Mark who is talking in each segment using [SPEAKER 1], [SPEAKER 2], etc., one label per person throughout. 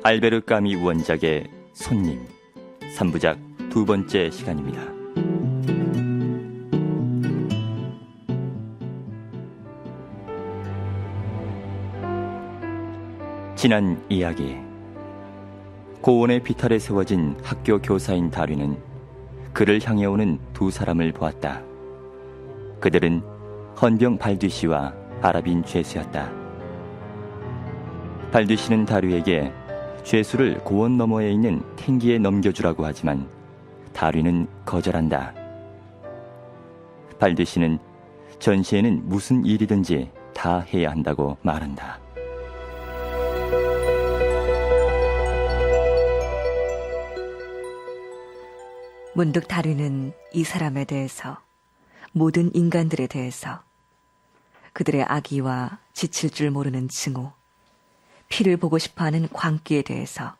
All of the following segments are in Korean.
[SPEAKER 1] 알베르 까미 원작의 손님 3부작 두 번째 시간입니다. 지난 이야기 고원의 비탈에 세워진 학교 교사인 다리는 그를 향해 오는 두 사람을 보았다. 그들은 헌병 발뒤 씨와 아랍인 죄수였다. 발뒤 씨는 다류에게 죄수를 고원 너머에 있는 탱기에 넘겨주라고 하지만 다류는 거절한다. 발뒤 씨는 전시에는 무슨 일이든지 다 해야 한다고 말한다.
[SPEAKER 2] 문득 다루는 이 사람에 대해서 모든 인간들에 대해서 그들의 악의와 지칠 줄 모르는 증오, 피를 보고 싶어 하는 광기에 대해서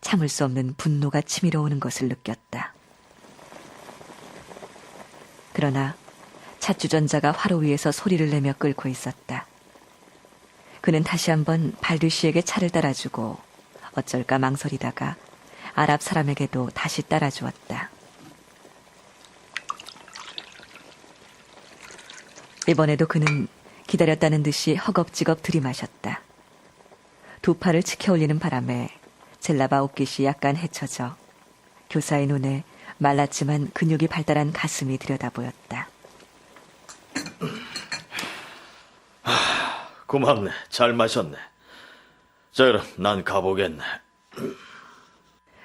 [SPEAKER 2] 참을 수 없는 분노가 치밀어 오는 것을 느꼈다. 그러나 차주전자가 화로 위에서 소리를 내며 끓고 있었다. 그는 다시 한번 발두시에게 차를 따라주고 어쩔까 망설이다가 아랍 사람에게도 다시 따라주었다. 이번에도 그는 기다렸다는 듯이 허겁지겁 들이마셨다. 두 팔을 치켜 올리는 바람에 젤라바 옷깃이 약간 헤쳐져 교사의 눈에 말랐지만 근육이 발달한 가슴이 들여다 보였다.
[SPEAKER 3] 고맙네. 잘 마셨네. 자, 그럼 난 가보겠네.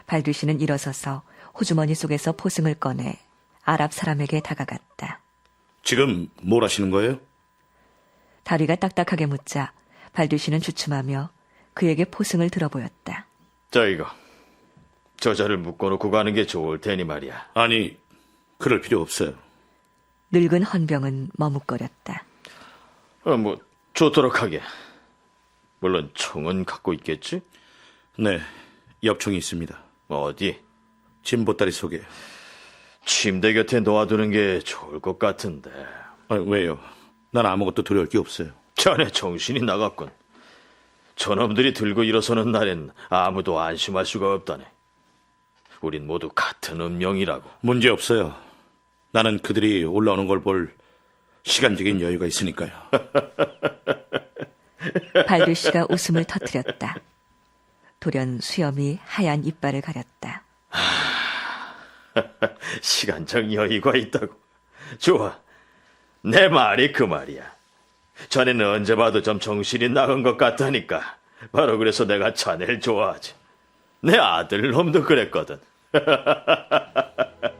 [SPEAKER 2] 발두시는 일어서서 호주머니 속에서 포승을 꺼내 아랍 사람에게 다가갔다.
[SPEAKER 4] 지금 뭘 하시는 거예요?
[SPEAKER 2] 다리가 딱딱하게 묻자 발두시는 주춤하며 그에게 포승을 들어보였다.
[SPEAKER 3] 자, 이거. 저자를 묶어놓고 가는 게 좋을 테니 말이야.
[SPEAKER 4] 아니, 그럴 필요 없어요.
[SPEAKER 2] 늙은 헌병은 머뭇거렸다.
[SPEAKER 3] 어, 뭐, 좋도록 하게. 물론 총은 갖고 있겠지?
[SPEAKER 4] 네, 엽총이 있습니다.
[SPEAKER 3] 어디?
[SPEAKER 4] 진보다리 속에.
[SPEAKER 3] 침대 곁에 놓아두는 게 좋을 것 같은데.
[SPEAKER 4] 아, 왜요? 난 아무것도 두려울 게 없어요.
[SPEAKER 3] 자네 정신이 나갔군. 저놈들이 들고 일어서는 날엔 아무도 안심할 수가 없다네. 우린 모두 같은 운명이라고.
[SPEAKER 4] 문제 없어요. 나는 그들이 올라오는 걸 볼 시간적인 여유가 있으니까요.
[SPEAKER 2] 발두시가 웃음을 터뜨렸다. 돌연 수염이 하얀 이빨을 가렸다.
[SPEAKER 3] 시간적 여유가 있다고. 좋아. 내 말이 그 말이야. 자네는 언제 봐도 좀 정신이 나간 것 같다니까. 바로 그래서 내가 자네를 좋아하지. 내 아들 놈도 그랬거든.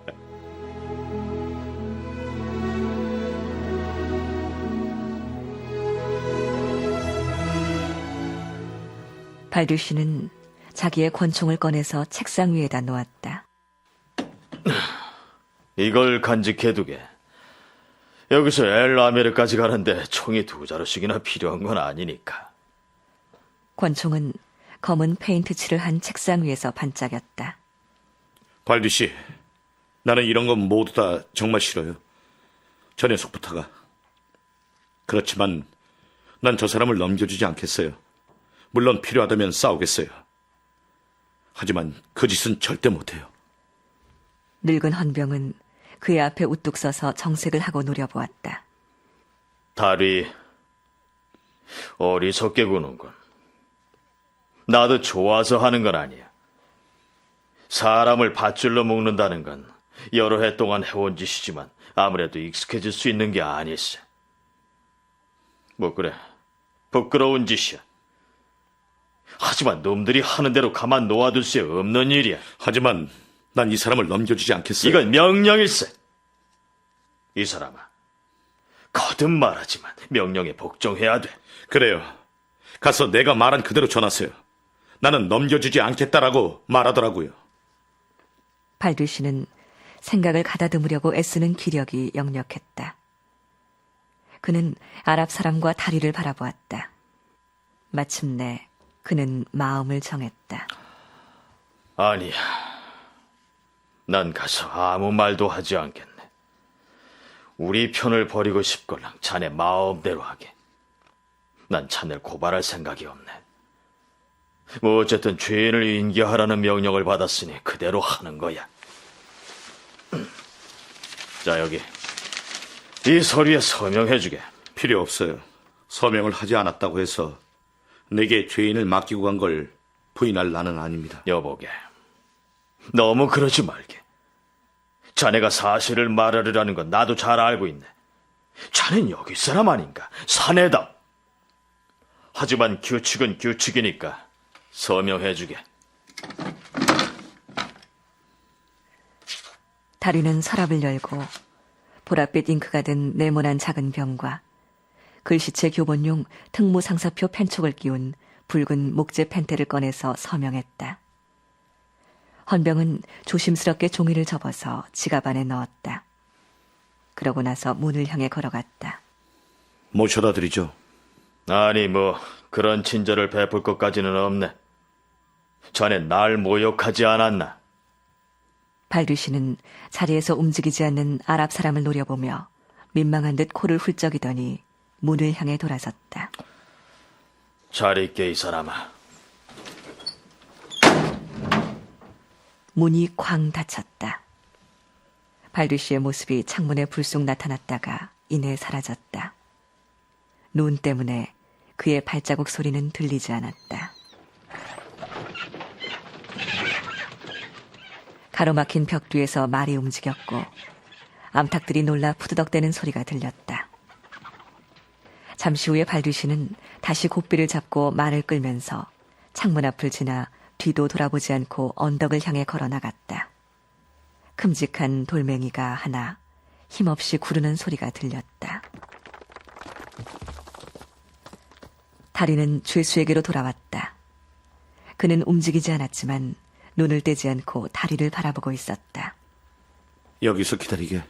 [SPEAKER 2] 발두시는 자기의 권총을 꺼내서 책상 위에다 놓았다.
[SPEAKER 3] 이걸 간직해두게. 여기서 엘라메르까지 가는데 총이 두 자루씩이나 필요한 건 아니니까.
[SPEAKER 2] 권총은 검은 페인트 칠을 한 책상 위에서 반짝였다.
[SPEAKER 4] 발디 씨, 나는 이런 건 모두 다 정말 싫어요. 저 녀석부터가. 그렇지만 난 저 사람을 넘겨주지 않겠어요. 물론 필요하다면 싸우겠어요. 하지만 그 짓은 절대 못해요.
[SPEAKER 2] 늙은 헌병은 그의 앞에 우뚝 서서 정색을 하고 노려보았다.
[SPEAKER 3] 다리 어리석게 구는군. 나도 좋아서 하는 건 아니야. 사람을 밧줄로 묶는다는 건 여러 해 동안 해온 짓이지만 아무래도 익숙해질 수 있는 게 아니었어. 뭐 그래, 부끄러운 짓이야. 하지만 놈들이 하는 대로 가만 놓아둘 수 없는 일이야.
[SPEAKER 4] 하지만 난 이 사람을 넘겨주지 않겠어요.
[SPEAKER 3] 이건 명령일세. 이 사람아, 거듭 말하지만 명령에 복종해야 돼.
[SPEAKER 4] 그래요. 가서 내가 말한 그대로 전하세요. 나는 넘겨주지 않겠다라고 말하더라고요.
[SPEAKER 2] 발두시는 생각을 가다듬으려고 애쓰는 기력이 역력했다. 그는 아랍 사람과 다리를 바라보았다. 마침내 그는 마음을 정했다.
[SPEAKER 3] 아니야. 난 가서 아무 말도 하지 않겠네. 우리 편을 버리고 싶걸랑 자네 마음대로 하게. 난 자네를 고발할 생각이 없네. 뭐 어쨌든 죄인을 인계하라는 명령을 받았으니 그대로 하는 거야. 자, 여기. 이 서류에 서명해주게.
[SPEAKER 4] 필요 없어요. 서명을 하지 않았다고 해서 내게 죄인을 맡기고 간 걸 부인할 나는 아닙니다.
[SPEAKER 3] 여보게. 너무 그러지 말게. 자네가 사실을 말하려는 건 나도 잘 알고 있네. 자넨 여기 사람 아닌가? 사내다. 하지만 규칙은 규칙이니까 서명해주게.
[SPEAKER 2] 다리는 서랍을 열고 보랏빛 잉크가 든 네모난 작은 병과 글씨체 교본용 특무 상사표 펜촉을 끼운 붉은 목재 펜테를 꺼내서 서명했다. 헌병은 조심스럽게 종이를 접어서 지갑 안에 넣었다. 그러고 나서 문을 향해 걸어갔다.
[SPEAKER 4] 모셔다 드리죠.
[SPEAKER 3] 아니 뭐 그런 친절을 베풀 것까지는 없네. 자네 날 모욕하지 않았나?
[SPEAKER 2] 발두시는 자리에서 움직이지 않는 아랍 사람을 노려보며 민망한 듯 코를 훌쩍이더니 문을 향해 돌아섰다.
[SPEAKER 3] 잘 있게 이 사람아.
[SPEAKER 2] 문이 쾅 닫혔다. 발두시의 모습이 창문에 불쑥 나타났다가 이내 사라졌다. 눈 때문에 그의 발자국 소리는 들리지 않았다. 가로막힌 벽 뒤에서 말이 움직였고 암탉들이 놀라 푸드덕대는 소리가 들렸다. 잠시 후에 발두시는 다시 고삐를 잡고 말을 끌면서 창문 앞을 지나 뒤도 돌아보지 않고 언덕을 향해 걸어 나갔다. 큼직한 돌멩이가 하나 힘없이 구르는 소리가 들렸다. 다리는 죄수에게로 돌아왔다. 그는 움직이지 않았지만 눈을 떼지 않고 다리를 바라보고 있었다.
[SPEAKER 4] 여기서 기다리게.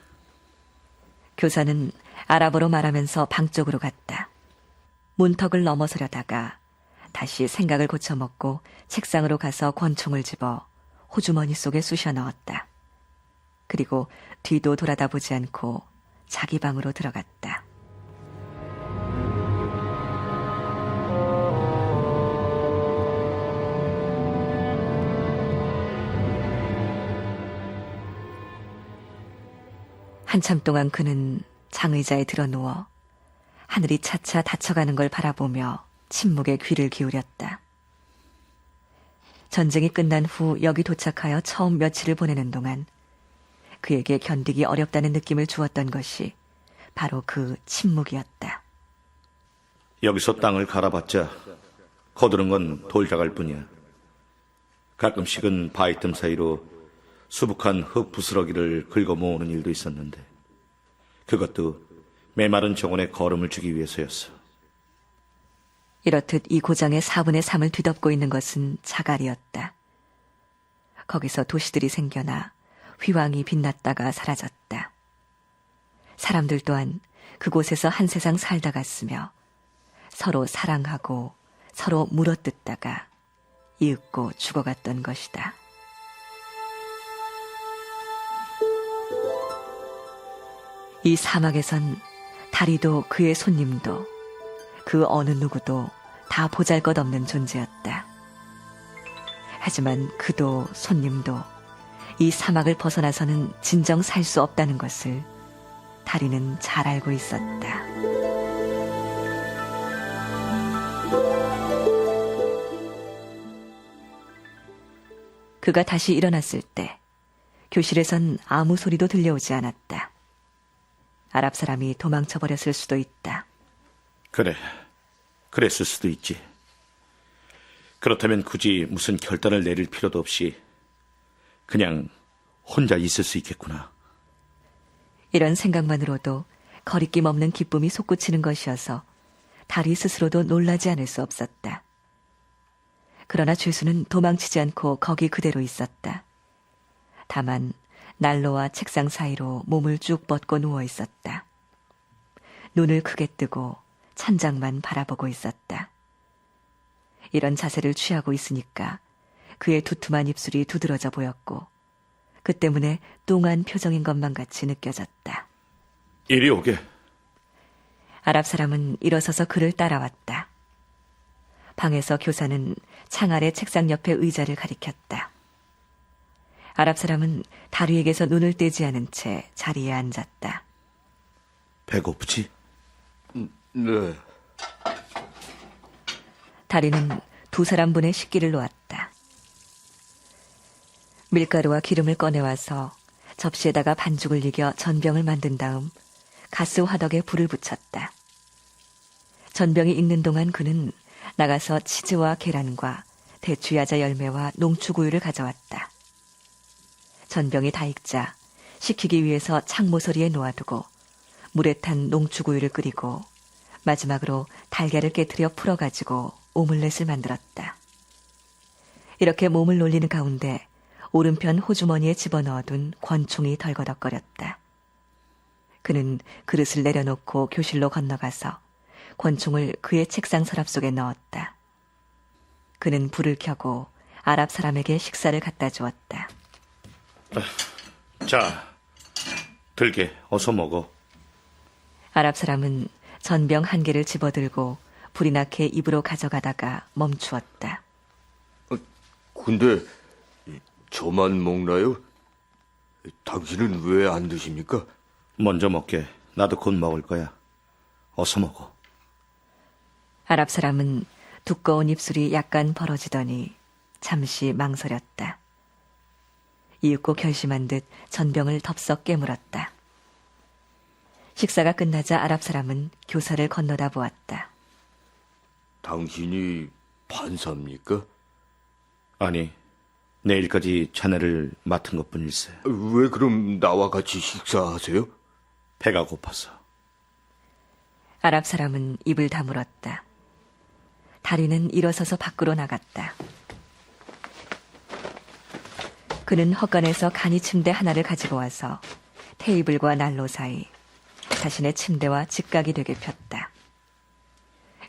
[SPEAKER 2] 교사는 아랍어로 말하면서 방 쪽으로 갔다. 문턱을 넘어서려다가 다시 생각을 고쳐먹고 책상으로 가서 권총을 집어 호주머니 속에 쑤셔 넣었다. 그리고 뒤도 돌아다 보지 않고 자기 방으로 들어갔다. 한참 동안 그는 장의자에 들어 누워 하늘이 차차 닫혀가는 걸 바라보며 침묵에 귀를 기울였다. 전쟁이 끝난 후 여기 도착하여 처음 며칠을 보내는 동안 그에게 견디기 어렵다는 느낌을 주었던 것이 바로 그 침묵이었다.
[SPEAKER 4] 여기서 땅을 갈아봤자 거두는 건 돌자갈 뿐이야. 가끔씩은 바위 틈 사이로 수북한 흙 부스러기를 긁어 모으는 일도 있었는데 그것도 메마른 정원에 걸음을 주기 위해서였어.
[SPEAKER 2] 이렇듯 이 고장의 4분의 3을 뒤덮고 있는 것은 자갈이었다. 거기서 도시들이 생겨나 휘황이 빛났다가 사라졌다. 사람들 또한 그곳에서 한 세상 살다 갔으며 서로 사랑하고 서로 물어뜯다가 이윽고 죽어갔던 것이다. 이 사막에선 다리도 그의 손님도 그 어느 누구도 다 보잘 것 없는 존재였다. 하지만 그도 손님도 이 사막을 벗어나서는 진정 살 수 없다는 것을 다리는 잘 알고 있었다. 그가 다시 일어났을 때 교실에선 아무 소리도 들려오지 않았다. 아랍 사람이 도망쳐 버렸을 수도 있다.
[SPEAKER 4] 그래, 그랬을 수도 있지. 그렇다면 굳이 무슨 결단을 내릴 필요도 없이 그냥 혼자 있을 수 있겠구나.
[SPEAKER 2] 이런 생각만으로도 거리낌 없는 기쁨이 솟구치는 것이어서 다리 스스로도 놀라지 않을 수 없었다. 그러나 죄수는 도망치지 않고 거기 그대로 있었다. 다만 난로와 책상 사이로 몸을 쭉 뻗고 누워 있었다. 눈을 크게 뜨고 천장만 바라보고 있었다. 이런 자세를 취하고 있으니까 그의 두툼한 입술이 두드러져 보였고 그 때문에 뚱한 표정인 것만 같이 느껴졌다.
[SPEAKER 4] 이리 오게.
[SPEAKER 2] 아랍 사람은 일어서서 그를 따라왔다. 방에서 교사는 창 아래 책상 옆에 의자를 가리켰다. 아랍 사람은 다리에게서 눈을 떼지 않은 채 자리에 앉았다.
[SPEAKER 4] 배고프지?
[SPEAKER 5] 네.
[SPEAKER 2] 다리는 두 사람분의 식기를 놓았다. 밀가루와 기름을 꺼내와서 접시에다가 반죽을 이겨 전병을 만든 다음 가스 화덕에 불을 붙였다. 전병이 익는 동안 그는 나가서 치즈와 계란과 대추야자 열매와 농축우유를 가져왔다. 전병이 다 익자 식히기 위해서 창모서리에 놓아두고 물에 탄 농축우유를 끓이고 마지막으로 달걀을 깨트려 풀어가지고 오믈렛을 만들었다. 이렇게 몸을 놀리는 가운데 오른편 호주머니에 집어넣어둔 권총이 덜거덕거렸다. 그는 그릇을 내려놓고 교실로 건너가서 권총을 그의 책상 서랍 속에 넣었다. 그는 불을 켜고 아랍 사람에게 식사를 갖다 주었다.
[SPEAKER 4] 자, 들게 어서 먹어.
[SPEAKER 2] 아랍 사람은 전병 한 개를 집어들고 불이 나게 입으로 가져가다가 멈추었다.
[SPEAKER 5] 근데 저만 먹나요? 당신은 왜 안 드십니까?
[SPEAKER 4] 먼저 먹게. 나도 곧 먹을 거야. 어서 먹어.
[SPEAKER 2] 아랍 사람은 두꺼운 입술이 약간 벌어지더니 잠시 망설였다. 이윽고 결심한 듯 전병을 덥석 깨물었다. 식사가 끝나자 아랍 사람은 교사를 건너다 보았다.
[SPEAKER 5] 당신이 판사입니까?
[SPEAKER 4] 아니, 내일까지 자네를 맡은 것 뿐일세.
[SPEAKER 5] 왜 그럼 나와 같이 식사하세요?
[SPEAKER 4] 배가 고파서.
[SPEAKER 2] 아랍 사람은 입을 다물었다. 다리는 일어서서 밖으로 나갔다. 그는 헛간에서 간이 침대 하나를 가지고 와서 테이블과 난로 사이 자신의 침대와 직각이 되게 폈다.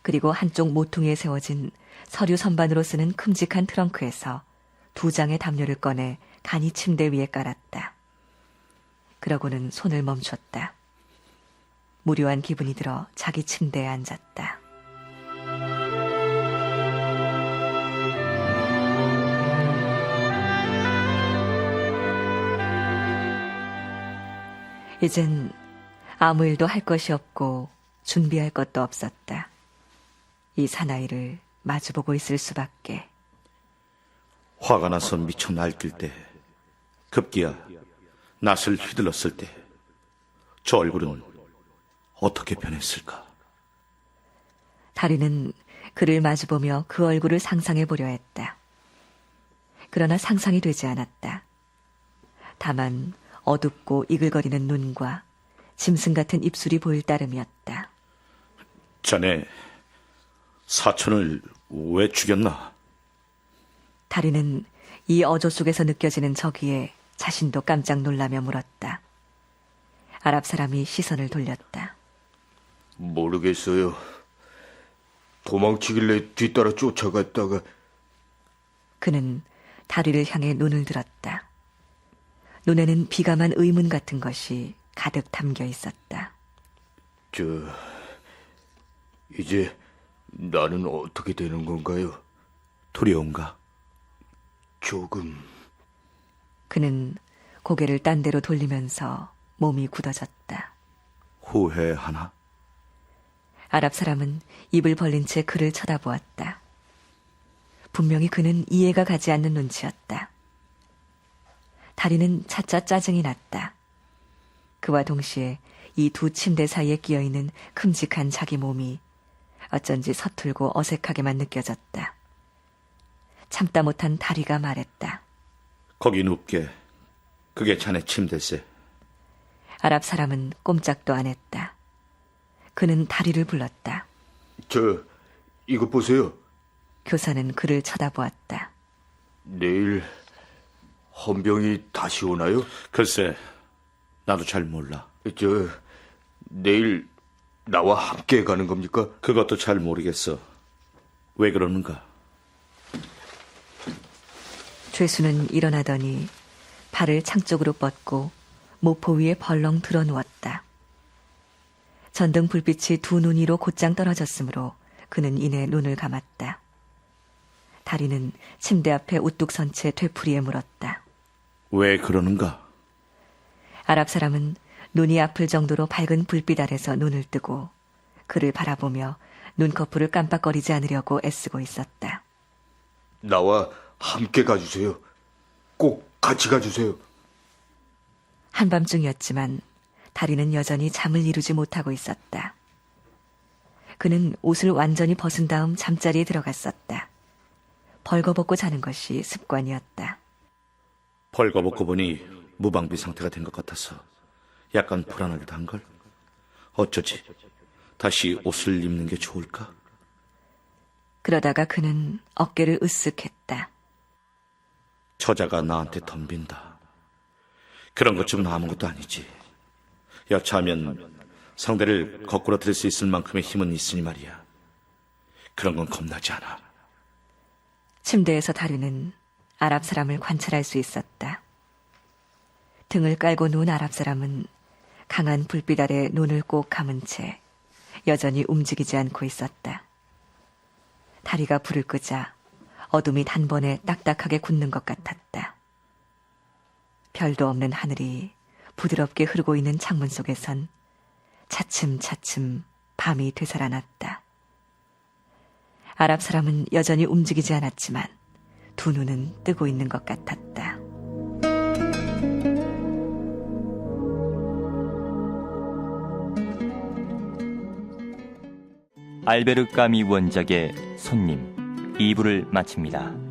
[SPEAKER 2] 그리고 한쪽 모퉁이에 세워진 서류 선반으로 쓰는 큼직한 트렁크에서 두 장의 담요를 꺼내 간이 침대 위에 깔았다. 그러고는 손을 멈췄다. 무료한 기분이 들어 자기 침대에 앉았다. 이젠 아무 일도 할 것이 없고 준비할 것도 없었다. 이 사나이를 마주보고 있을 수밖에.
[SPEAKER 4] 화가 나서 미쳐 날뛸 때, 급기야 낯을 휘둘렀을 때, 저 얼굴은 어떻게 변했을까?
[SPEAKER 2] 다리는 그를 마주보며 그 얼굴을 상상해 보려 했다. 그러나 상상이 되지 않았다. 다만 어둡고 이글거리는 눈과 짐승 같은 입술이 보일 따름이었다.
[SPEAKER 4] 자네 사촌을 왜 죽였나?
[SPEAKER 2] 다리는 이 어조 속에서 느껴지는 저기에 자신도 깜짝 놀라며 물었다. 아랍 사람이 시선을 돌렸다.
[SPEAKER 5] 모르겠어요. 도망치길래 뒤따라 쫓아갔다가
[SPEAKER 2] 그는 다리를 향해 눈을 들었다. 눈에는 비감한 의문 같은 것이 가득 담겨 있었다.
[SPEAKER 5] 저 이제 나는 어떻게 되는 건가요?
[SPEAKER 4] 두려운가?
[SPEAKER 5] 조금
[SPEAKER 2] 그는 고개를 딴 데로 돌리면서 몸이 굳어졌다.
[SPEAKER 4] 후회하나?
[SPEAKER 2] 아랍 사람은 입을 벌린 채 그를 쳐다보았다. 분명히 그는 이해가 가지 않는 눈치였다. 다리는 차차 짜증이 났다. 그와 동시에 이 두 침대 사이에 끼어 있는 큼직한 자기 몸이 어쩐지 서툴고 어색하게만 느껴졌다. 참다 못한 다리가 말했다.
[SPEAKER 4] 거기 눕게. 그게 자네 침대세.
[SPEAKER 2] 아랍 사람은 꼼짝도 안 했다. 그는 다리를 불렀다.
[SPEAKER 5] 저 이것 보세요.
[SPEAKER 2] 교사는 그를 쳐다보았다.
[SPEAKER 5] 내일 헌병이 다시 오나요?
[SPEAKER 4] 글쎄, 나도 잘 몰라.
[SPEAKER 5] 저 내일 나와 함께 가는 겁니까?
[SPEAKER 4] 그것도 잘 모르겠어. 왜 그러는가?
[SPEAKER 2] 죄수는 일어나더니 발을 창 쪽으로 뻗고 모포 위에 벌렁 들어 누웠다. 전등 불빛이 두 눈 위로 곧장 떨어졌으므로 그는 이내 눈을 감았다. 다리는 침대 앞에 우뚝 선 채 되풀이에 물었다.
[SPEAKER 4] 왜 그러는가?
[SPEAKER 2] 아랍 사람은 눈이 아플 정도로 밝은 불빛 아래서 눈을 뜨고 그를 바라보며 눈꺼풀을 깜빡거리지 않으려고 애쓰고 있었다.
[SPEAKER 5] 나와 함께 가주세요. 꼭 같이 가주세요.
[SPEAKER 2] 한밤중이었지만 다리는 여전히 잠을 이루지 못하고 있었다. 그는 옷을 완전히 벗은 다음 잠자리에 들어갔었다. 벌거벗고 자는 것이 습관이었다.
[SPEAKER 4] 벌거벗고 보니 무방비 상태가 된 것 같아서 약간 불안하기도 한걸. 어쩌지? 다시 옷을 입는 게 좋을까?
[SPEAKER 2] 그러다가 그는 어깨를 으쓱했다.
[SPEAKER 4] 저자가 나한테 덤빈다. 그런 것좀 아무것도 아니지. 여차하면 상대를 거꾸로 들수 있을 만큼의 힘은 있으니 말이야. 그런 건 겁나지 않아.
[SPEAKER 2] 침대에서 다리는 아랍 사람을 관찰할 수 있었다. 등을 깔고 누운 아랍 사람은 강한 불빛 아래 눈을 꼭 감은 채 여전히 움직이지 않고 있었다. 다리가 불을 끄자 어둠이 단번에 딱딱하게 굳는 것 같았다. 별도 없는 하늘이 부드럽게 흐르고 있는 창문 속에선 차츰차츰 밤이 되살아났다. 아랍 사람은 여전히 움직이지 않았지만 두 눈은 뜨고 있는 것 같았다.
[SPEAKER 1] 알베르 까미 원작의 손님 2부를 마칩니다.